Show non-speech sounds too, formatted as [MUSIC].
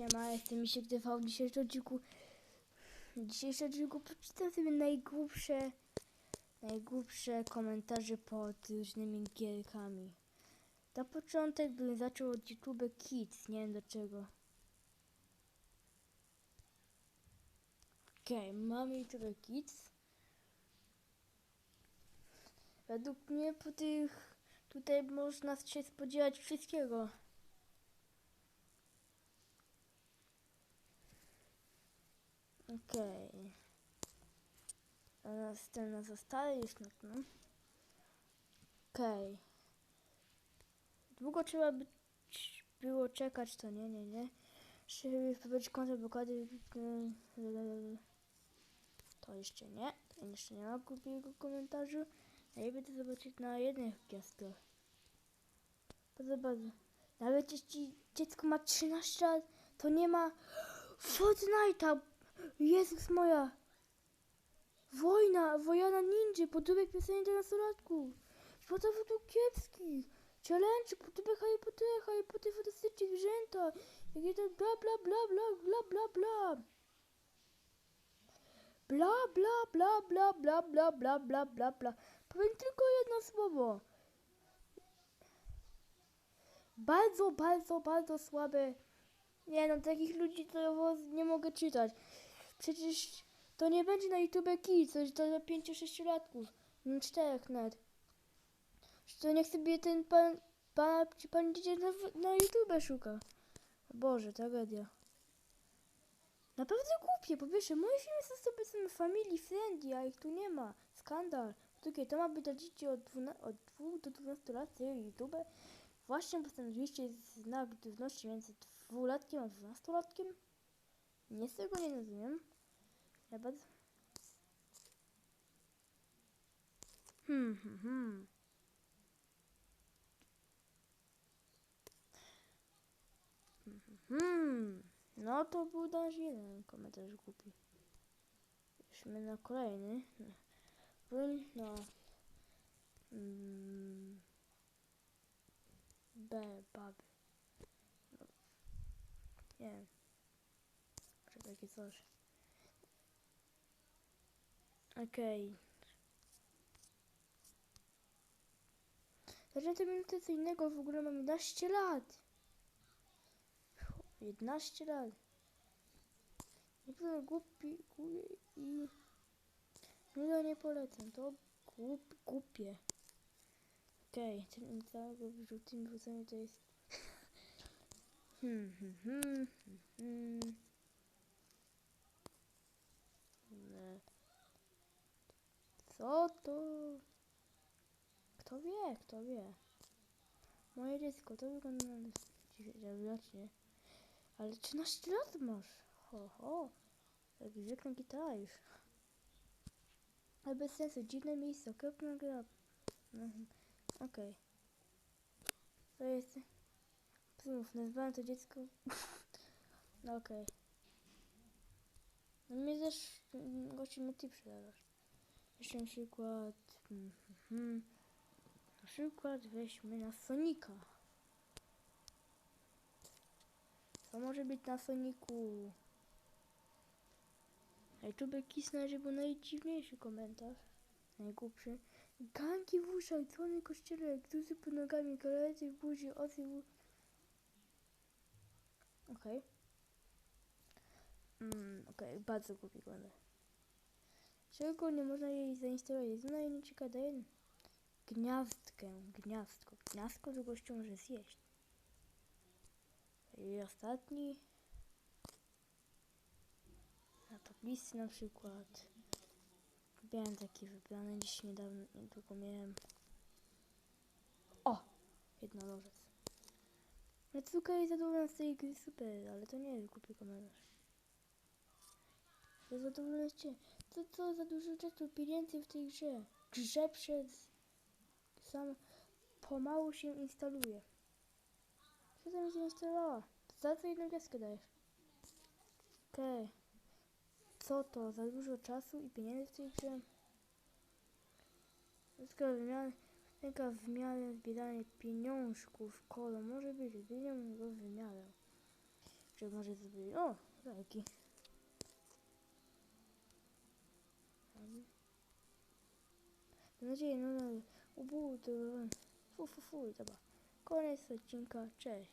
Siema, jestem Misiek TV. W dzisiejszym odcinku, w dzisiejszym odcinku przeczytam sobie najgłupsze, najgłupsze komentarze pod różnymi gierkami. Na początek bym zaczął od YouTube Kids, nie wiem dlaczego. Okej, mamy YouTube Kids. Według mnie po tych, tutaj można się spodziewać wszystkiego. Okej. A następna zostaje już na tym. Okej. Długo trzeba by było czekać, to nie, nie, nie. Żeby wybrać konto blokady. To jeszcze nie. Jeszcze nie ma głupiego komentarzu. Ja będę zobaczyć na jednych gwiazdkach. Bardzo, bardzo. Nawet jeśli dziecko ma 13 lat, to nie ma [GASPS] Fortnite'a. Jezus moja. Wojna, wojana ninja, podróbek piosenki dla nastolatków. Świata według kiepskich. Challenge, podróbek Harry Pottera, Harry Potter fantastyczne zwierzęta. Jakie to bla bla bla bla bla bla bla. Bla bla bla bla bla bla bla bla bla bla. Powiem tylko jedno słowo. Bardzo, bardzo, bardzo słabe. Nie no, takich ludzi to nie mogę czytać. Przecież to nie będzie na YouTube Kids, coś to dla 5-6 latków. Nie 4 nawet. To niech sobie ten pan, pan, pan dziecię na, na YouTube szuka. Boże, tragedia. Naprawdę głupie, po pierwsze, moje filmy są sobie są family friendly, a ich tu nie ma. Skandal. Po drugie, to ma być dla dzieci od, 12, od 2 do 12 lat, serio YouTube. Właśnie postanowiliście znak równości między dwulatkiem a dwunastolatkiem? Nie z tego nie rozumiem. Bardzo... Hmm, hmm, hmm. Hmm, hmm, hmm. No to był nasz jeden komentarz głupi. Jesteśmy na kolejny. Na... Mm. B, baby. No. Nie wiem. Może takie coś. Okej. Okay. te minuty co innego w ogóle mam 11 lat. 11 lat. Niektóre głupi, głupi i... No nie polecam, to głup, głupie. Okej, okay, ten całego wyrzucimy, wrzucamy to jest... [LAUGHS] hmm, hmm, hmm, hmm, hmm. Nie. Co to? Kto wie, kto wie. Moje dziecko, to wygląda na dziwnie. Ale 13 lat masz. Ho, ho. Jak zwykle gitara już. Ale bez sensu, dziwne miejsce, okropna gra. Mhm. Okej. Okay. To jest... Znów, nazwałem to dziecko... [LAUGHS] no okej. Okay. No mnie też gości mi ty przydawasz. Jeszcze na przykład... Hmm, hmm, na przykład weźmy na Sonika. Co może być na Soniku? YouTube kisnę, że był najdziwniejszy komentarz. Najgłupszy. Ganki w uszach, dzwony kościele, gduzy pod nogami, koledzy w buzi, osy w... Okej. Okay. Mm, okej, okay. bardzo głupi komentarz. Czego nie można jej zainstalować? Zna i nie czeka daje gniazdkę, gniazdko. Gniazdko gościu może zjeść. I ostatni. Na tablicy na przykład. Miałem taki wybrany dziś niedawno, niedługo miałem. O! Jednorożec. Metsuka jest zadowolona z tej gry, super, ale to nie jest głupi komentarz. To zadowolenie. To co za dużo czasu pieniędzy w tej grze. Grze przez sam pomału się instaluje. Co tam się instalowała? Za co jedną gwiazdkę dajesz? Okej. Okay. Co to? Za dużo czasu i pieniędzy w tej grze? Tylko wymiana, taka w miarę zbierania pieniążków, kolo, może być, zmieniam go w miarę. Jeszcze może zrobić. O, taki. energia non ho, ho avuto fu fu fu da con essa 5 6